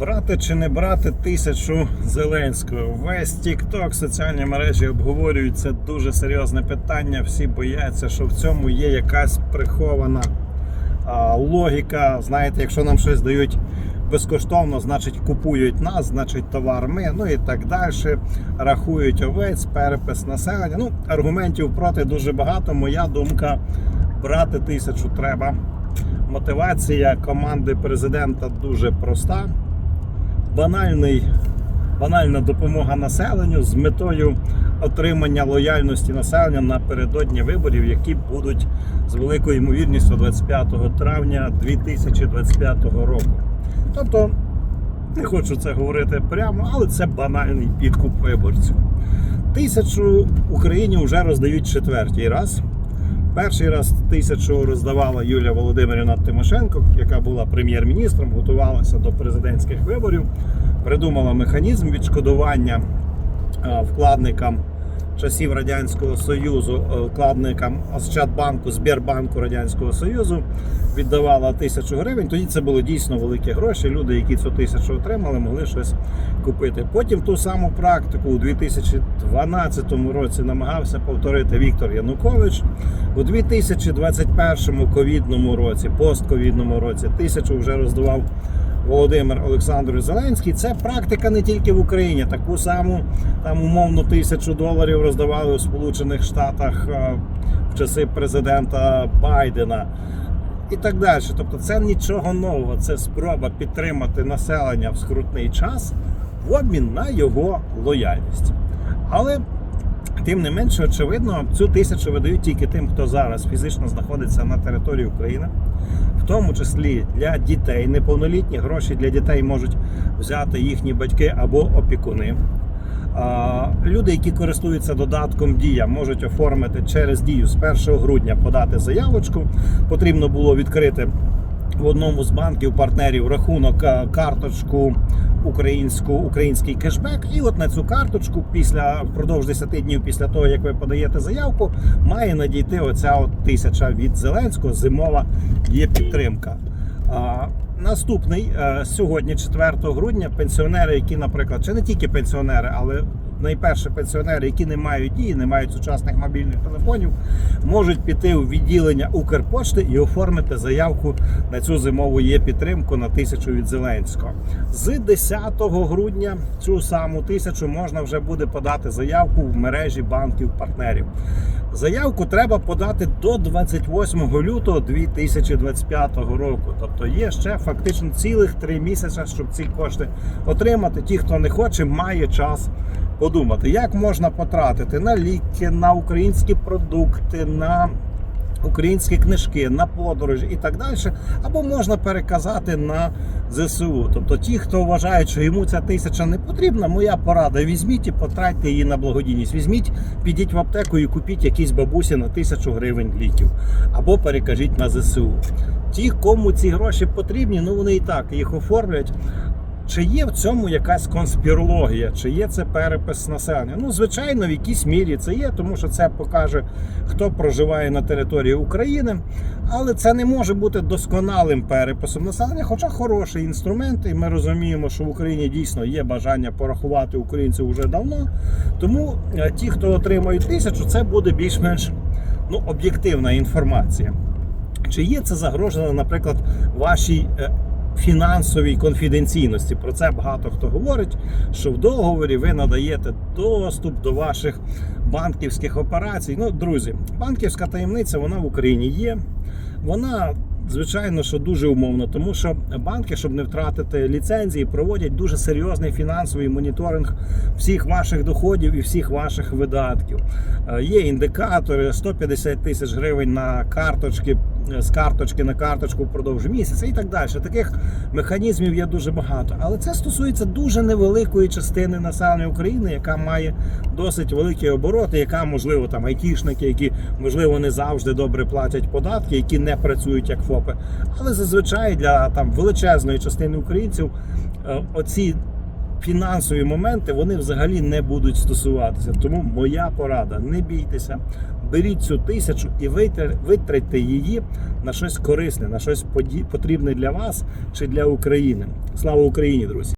Брати чи не брати тисячу Зеленського? Весь TikTok, соціальні мережі обговорюють це дуже серйозне питання. Всі бояться, що в цьому є якась прихована а, логіка. Знаєте, якщо нам щось дають безкоштовно, значить купують нас, значить товар ми, ну і так далі. Рахують овець, перепис населення. Ну, аргументів проти дуже багато. Моя думка брати тисячу треба. Мотивація команди президента дуже проста. Банальний, банальна допомога населенню з метою отримання лояльності населення напередодні виборів, які будуть з великою ймовірністю 25 травня 2025 року. Тобто, не хочу це говорити прямо, але це банальний підкуп виборців. Тисячу Україні вже роздають четвертій раз. Перший раз тисячу роздавала Юлія Володимирівна Тимошенко, яка була прем'єр-міністром, готувалася до президентських виборів, придумала механізм відшкодування е, вкладникам часів Радянського Союзу, е, вкладникам Ощадбанку, Збірбанку Радянського Союзу віддавала тисячу гривень. Тоді це було дійсно великі гроші. Люди, які цю тисячу отримали, могли щось купити. Потім ту саму практику у 2012 році намагався повторити Віктор Янукович. У 2021 ковідному році, постковідному році, тисячу вже роздавав Володимир Олександрович Зеленський. Це практика не тільки в Україні. Таку саму там умовно тисячу доларів роздавали у Сполучених Штатах е, в часи президента Байдена. І так далі. Тобто це нічого нового, це спроба підтримати населення в скрутний час в обмін на його лояльність. Але тим не менше, очевидно, цю тисячу видають тільки тим, хто зараз фізично знаходиться на території України, в тому числі для дітей неповнолітні гроші для дітей можуть взяти їхні батьки або опікуни. Люди, які користуються додатком Дія, можуть оформити через дію з 1 грудня подати заявочку. Потрібно було відкрити в одному з банків партнерів рахунок е, карточку українську, український кешбек. І от на цю карточку після впродовж 10 днів після того, як ви подаєте заявку, має надійти оця от тисяча від Зеленського. Зимова є підтримка. Наступний е, сьогодні, 4 грудня, пенсіонери, які, наприклад, чи не тільки пенсіонери, але найперше пенсіонери, які не мають дії, не мають сучасних мобільних телефонів, можуть піти у відділення Укрпошти і оформити заявку на цю зимову є підтримку на тисячу від Зеленського. З 10 грудня цю саму тисячу можна вже буде подати заявку в мережі банків партнерів. Заявку треба подати до 28 лютого 2025 року. Тобто є ще фактично цілих три місяці, щоб ці кошти отримати. Ті, хто не хоче, має час подумати, як можна потратити на ліки, на українські продукти, на українські книжки, на подорожі і так далі, або можна переказати на ЗСУ. Тобто ті, хто вважають, що йому ця тисяча не потрібна, моя порада. Візьміть і потратьте її на благодійність. Візьміть, підіть в аптеку і купіть якісь бабусі на тисячу гривень ліків, або перекажіть на ЗСУ. Ті, кому ці гроші потрібні, ну вони і так їх оформлять. Чи є в цьому якась конспірологія, чи є це перепис населення? Ну, звичайно, в якійсь мірі це є, тому що це покаже, хто проживає на території України. Але це не може бути досконалим переписом населення, хоча хороший інструмент, і ми розуміємо, що в Україні дійсно є бажання порахувати українців вже давно. Тому е, ті, хто отримають тисячу, це буде більш-менш ну, об'єктивна інформація. Чи є це загрожено, наприклад, вашій е, фінансовій конфіденційності? Про це багато хто говорить, що в договорі ви надаєте доступ до ваших банківських операцій. Ну, друзі, банківська таємниця вона в Україні є. Вона. Звичайно, що дуже умовно, тому що банки, щоб не втратити ліцензії, проводять дуже серйозний фінансовий моніторинг всіх ваших доходів і всіх ваших видатків. Е, Є індикатори 150 тисяч гривень на карточки, з карточки на карточку впродовж місяця і так далі. Таких механізмів є дуже багато. Але це стосується дуже невеликої частини населення України, яка має досить великі обороти, яка можливо там айтішники, які можливо не завжди добре платять податки, які не працюють як ФОПи. Але зазвичай для там величезної частини українців е, оці фінансові моменти вони взагалі не будуть стосуватися. Тому моя порада: не бійтеся, беріть цю тисячу і витр- витратьте її на щось корисне, на щось потрібне для вас чи для України. Слава Україні, друзі!